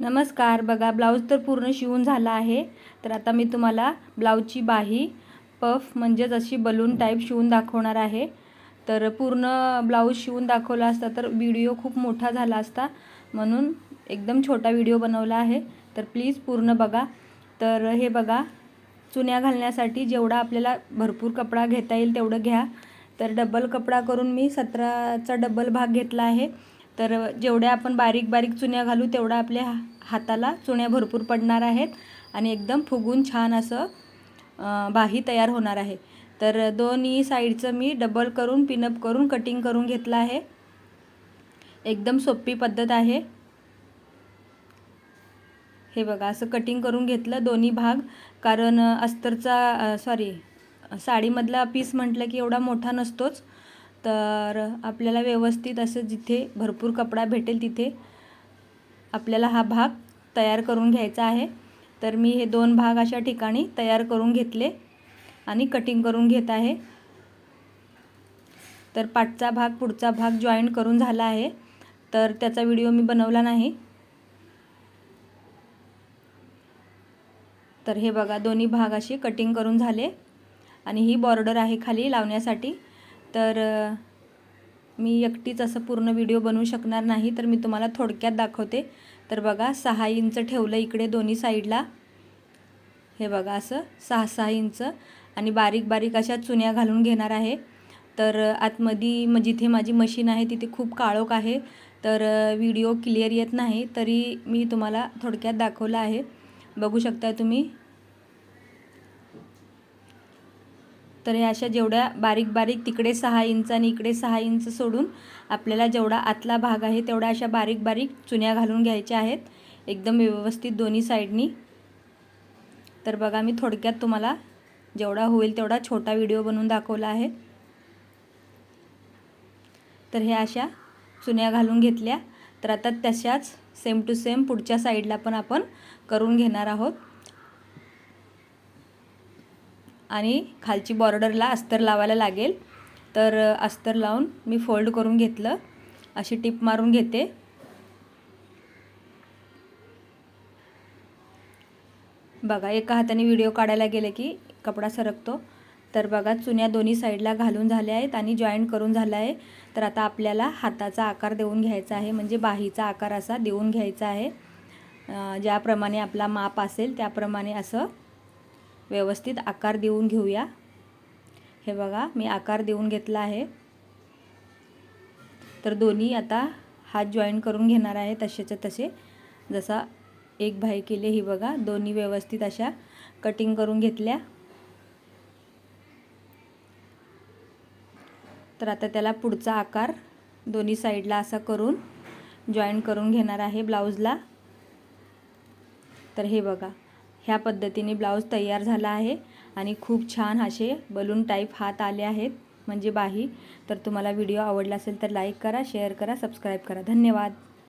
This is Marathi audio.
नमस्कार बघा ब्लाऊज तर पूर्ण शिवून झाला आहे. तर आता मी तुम्हाला ब्लाऊजची बाही पफ म्हणजेच अशी बलून टाईप शिवून दाखवणार आहे. तर पूर्ण ब्लाऊज शिवून दाखवला असता तर व्हिडिओ खूप मोठा झाला असता म्हणून एकदम छोटा व्हिडिओ बनवला आहे. तर प्लीज पूर्ण बघा. तर हे बघा चुन्या घालण्यासाठी जेवढा आपल्याला भरपूर कपडा घेता येईल तेवढं घ्या. तर डबल कपडा करून मी सतराचा डबल भाग घेतला आहे. तर जेवढ्या आपण बारीक बारीक चुन्या घालू तेवढ्या आपल्या हा- हाताला चुन्या भरपूर पडणार आहेत आणि एकदम फुगून छान असं बाही तयार होणार आहे. तर दोन्ही साईडचं मी डबल करून पिनअप करून कटिंग करून घेतलं आहे. एकदम सोपी पद्धत आहे. हे बघा असं कटिंग करून घेतलं दोन्ही भाग. कारण अस्तरचा सॉरी साडीमधला पीस म्हटलं की एवढा मोठा नसतोच. तर आपल्याला व्यवस्थित असं जिथे भरपूर कपडा भेटेल तिथे आपल्याला हा भाग तयार करून घ्यायचा आहे. तर मी हे दोन भाग अशा ठिकाणी तयार करून घेतले आणि कटिंग करून घेत आहे. तर पाठचा भाग पुढचा भाग जॉईंट करून झाला आहे. तर त्याचा व्हिडिओ मी बनवला नाही. तर हे बघा दोन्ही भाग असे कटिंग करून झाले. आणि ही बॉर्डर आहे खाली लावण्यासाठी. तर मी एकटीच असं पूर्ण व्हिडिओ बनवू शकणार नाही तर मी तुम्हाला थोडक्यात दाखवते. तर बघा सहा इंच ठेवलं इकडे दोन्ही साईडला. हे बघा असं सहा सहा इंच. आणि बारीक बारीक अशा चुन्या घालून घेणार आहे. तर आतमधी आतमध्ये म जिथे माझी मशीन आहे तिथे खूप काळोख आहे. तर व्हिडिओ क्लिअर येत नाही तरी मी तुम्हाला थोडक्यात दाखवलं आहे. बघू शकता तुम्ही? तर हे अशा जेवढ्या बारीक बारीक तिकडे सहा इंच आणि इकडे सहा इंच सोडून आपल्याला जेवढा आतला भाग आहे तेवढ्या अशा बारीक बारीक चुन्या घालून घ्यायच्या आहेत. एकदम व्यवस्थित दोन्ही साईडनी. तर बघा मी थोडक्यात तुम्हाला जेवढा होईल तेवढा छोटा व्हिडिओ बनवून दाखवला आहे. तर हे अशा चुन्या घालून घेतल्या. तर आता तशाच सेम टू सेम पुढच्या साईडला पण आपण करून घेणार आहोत. आणि खालची बॉर्डरला अस्तर लावायला लागेल. तर अस्तर लावून मी फोल्ड करून घेतलं. अशी टिप मारून घेते. बघा एका हाताने व्हिडिओ काढायला गेले की कपडा सरकतो. तर बघा चुन्या दोन्ही साईडला घालून झाल्या आहेत आणि जॉईंट करून झाला आहे. तर आता आपल्याला हाताचा आकार देऊन घ्यायचा आहे. म्हणजे बाहीचा आकार असा देऊन घ्यायचा आहे. ज्याप्रमाणे आपला माप असेल त्याप्रमाणे असं व्यवस्थित आकार देऊन घेऊया. हे बघा मी आकार देऊन घेतला आहे. तर दोन्ही आता हात जॉईन करून घेणार आहे तसेच्या तसे. जसा एक भाई केले ही बघा दोन्ही व्यवस्थित अशा कटिंग करून घेतल्या. तर आता त्याला पुढचा आकार दोन्ही साईडला असा करून जॉईन करून घेणार आहे ब्लाऊजला तर हे बघा ह्या पद्धतीने ब्लाऊज तयार झाला आहे आणि खूप छान असे बलून टाईप हात आले आहेत. म्हणजे बाही तर तुम्हाला व्हिडिओ आवडला असेल तर लाईक करा शेअर करा सबस्क्राईब करा. धन्यवाद.